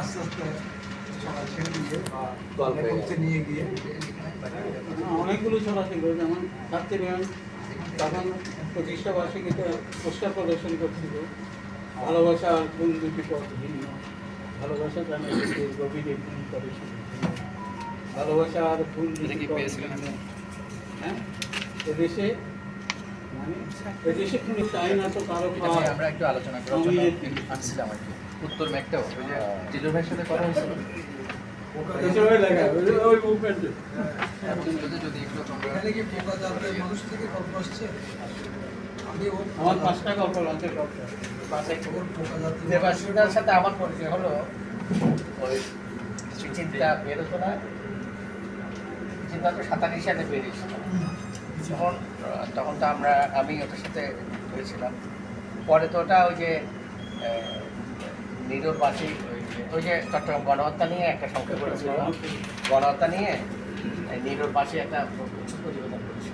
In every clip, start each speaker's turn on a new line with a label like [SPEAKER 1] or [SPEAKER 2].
[SPEAKER 1] আস্তে আস্তে সবাই ছেড়ে দিয়ে বা নিয়ে গিয়ে।
[SPEAKER 2] অনেকগুলো ছড়া ছিল যেমন ছাত্রীগণ তখন প্রতিষ্ঠা বার্ষিকীতে পোস্টার প্রদর্শন করছিল। ভালোবাসা আর ফুল দুটি পথ ভিন্ন? ভালোবাসা জানে গভীর করে ভালোবাসা আর ভিন্ন। হ্যাঁ? এদেশে মানে? এদেশে কোনো চাই না তো
[SPEAKER 3] কারও আমরা একটু আলোচনা একটু আসছিলাম আর কি। উত্তর ম্যাকটাও ওই ভাইয়ের সাথে কথা হয়েছিল। সাথে আমার পরিচয় হলো, ওই চিন্তা বেরোতো না চিন্তা তো সাতানি সালে বেরিয়েছিল। তখন তখন তো আমরা, আমি ওটার সাথে হয়েছিলাম। পরে তো ওটা ওই যে নিরোর বাসী ওই যে- ওই যে চট্টগ্রাম গণহত্যা নিয়ে একটা সংখ্যা করেছিল। গণহত্যা নিয়ে নিরোর পাশে একটা প্রতিবেদন করেছিল।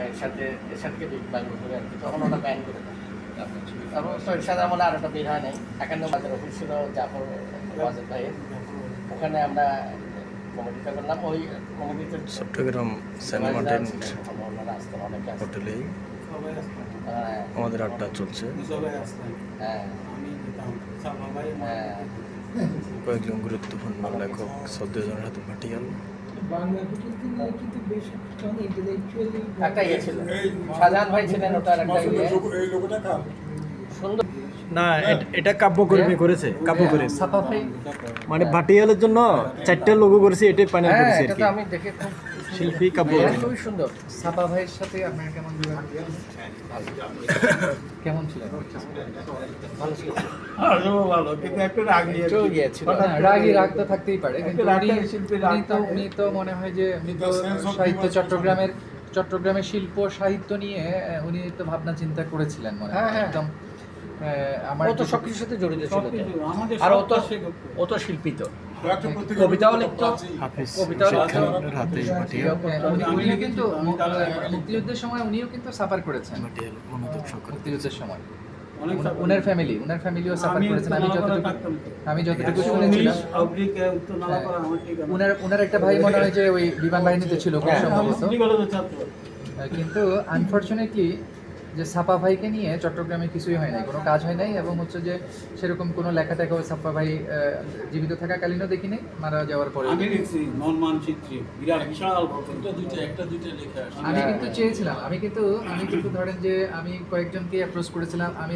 [SPEAKER 3] এর সাথে এর সাথে ব্যঙ্গ করে আর কি। তখন ওটা ব্যান করে তারপর তো এরশাদ আমলে আর একটা বের হয় নাই। একান্ন বাজার অফিস ছিল জাফর ওয়াজেদ ভাইয়ের ওখানে আমরা কমিটিটা করলাম। ওই কমিটিতে
[SPEAKER 4] চট্টগ্রাম
[SPEAKER 3] আসতেন।
[SPEAKER 4] হোটেলেই
[SPEAKER 3] হ্যাঁ,
[SPEAKER 4] আমাদের আড্ডা চলছে।
[SPEAKER 3] হ্যাঁ। হ্যাঁ
[SPEAKER 4] কয়েকজন গুরুত্বপূর্ণ লেখক ভাটিয়াল
[SPEAKER 3] ইয়ে।
[SPEAKER 4] না এটা কাব্যকর্মী করেছে কাব্যকর্মী
[SPEAKER 3] ভাই
[SPEAKER 4] মানে ভাটিয়ালের জন্য চারটা লোগো করেছে এটাই প্যানেল
[SPEAKER 3] হ্যাঁ
[SPEAKER 4] করেছে
[SPEAKER 3] আমি দেখে খুব
[SPEAKER 4] শিল্পী কাব্য
[SPEAKER 3] খুবই সুন্দর। ছাপা ভাইয়ের সাথে আপনার কেমন? কেমন ছিল? ভালো ছিল।
[SPEAKER 2] ভালো কিন্তু একটু রাগ
[SPEAKER 3] একটু ইয়ে ছিল।
[SPEAKER 5] রাগই রাগ তো থাকতেই পারে কিন্তু উনি তো উনি তো মনে হয় যে উনি তো সাহিত্য চট্টগ্রামের চট্টগ্রামের শিল্প সাহিত্য নিয়ে উনি তো ভাবনা চিন্তা করেছিলেন মনে হয়।
[SPEAKER 3] হ্যাঁ, হ্যাঁ।
[SPEAKER 5] একদম আমার
[SPEAKER 3] তো সবকিছুর সাথে জড়িত ছিল আর ও তো ও তো শিল্পী তো।
[SPEAKER 2] কবিতাও
[SPEAKER 3] লিখতো
[SPEAKER 4] হাফিজ
[SPEAKER 3] কবিতাও
[SPEAKER 5] উনিও কিন্তু মুক্তিযুদ্ধের সময় উনিও কিন্তু সাফার করেছেন মুক্তিযুদ্ধের সময়
[SPEAKER 2] অনেক
[SPEAKER 5] উনার- ফ্যামিলি উনার ফ্যামিলিও সাফার করেছেন আমি যতটুকু আমি যতটুকু শুনেছিলাম। উনার উনার একটা ভাই মনে হয় যে ওই বিমান বাহিনীতে ছিল খুব
[SPEAKER 2] হ্যাঁ,
[SPEAKER 5] সম্ভবত কিন্তু আনফর্চুনেটলি যে সাপা ভাইকে নিয়ে চট্টগ্রামে কিছুই হয় নাই কোনো কাজ হয় নাই এবং হচ্ছে যে সেরকম কোনো লেখা টেখাও সাপা ভাই জীবিত থাকাকালীনও দেখি নাই মারা যাওয়ার পরে
[SPEAKER 2] আমি দেখছি মন মানচিত্রে বিরাট বিশাল একটা দুইটা একটা দুইটা লেখা
[SPEAKER 5] আমি কিন্তু চেয়েছিলাম আমি কিন্তু আমি কিন্তু ধরেন যে আমি কয়েকজনকে অ্যাপ্রোচ করেছিলাম আমি